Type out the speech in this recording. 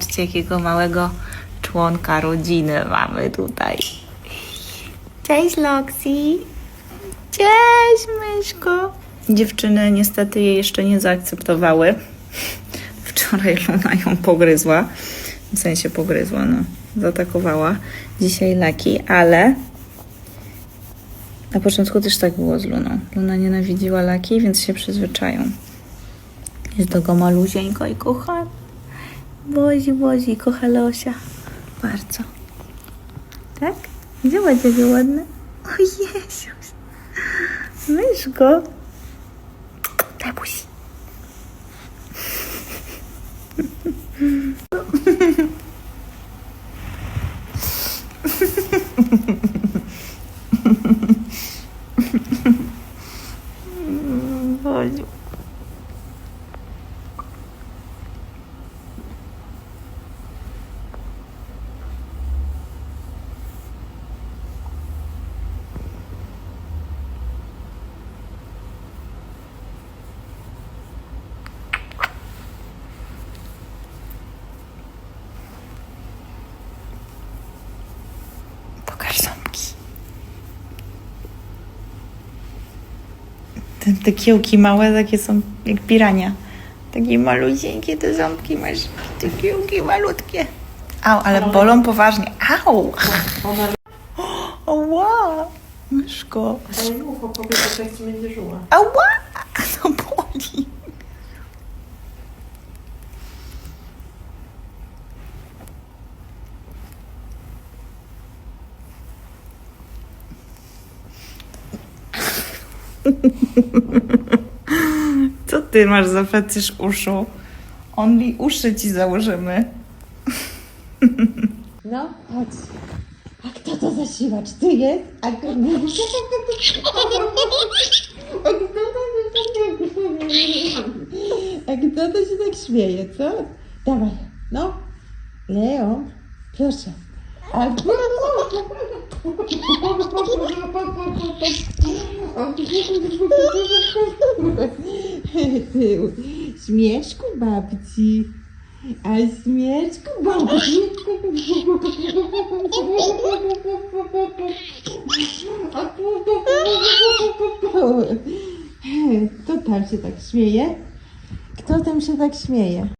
Patrzcie, jakiego małego członka rodziny mamy tutaj. Cześć, Loxi. Cześć, myszko. Dziewczyny niestety jej jeszcze nie zaakceptowały. Wczoraj Luna ją pogryzła. W sensie pogryzła, no. Zaatakowała. Dzisiaj Laki, ale na początku też tak było z Luną. Luna nienawidziła Laki, więc się przyzwyczają. Jest to go maluzieńko i kocha. Wozi, wozi, kocha Losia. Bardzo. Tak? Gdzie ładnie, ładne? O Jezus. Myszko. Daj Te, te kiełki małe takie są jak pirania. Takie maluśieńkie te ząbki masz. Te kiełki malutkie. Au, ale bolą poważnie. Au! Ała! Myszko. Ale ucho kobieta tak będzie żyła. Ała! To boli. Co ty masz za fetysz uszu? Only uszy ci założymy. No, chodź. A kto to za siłacz? Ty jest? A kto... A kto to się tak śmieje, co? Dawaj, no. Leon, proszę. A Ty, śmieszku babci. A śmieszku babci. Kto tam się tak śmieje? Kto tam się tak śmieje?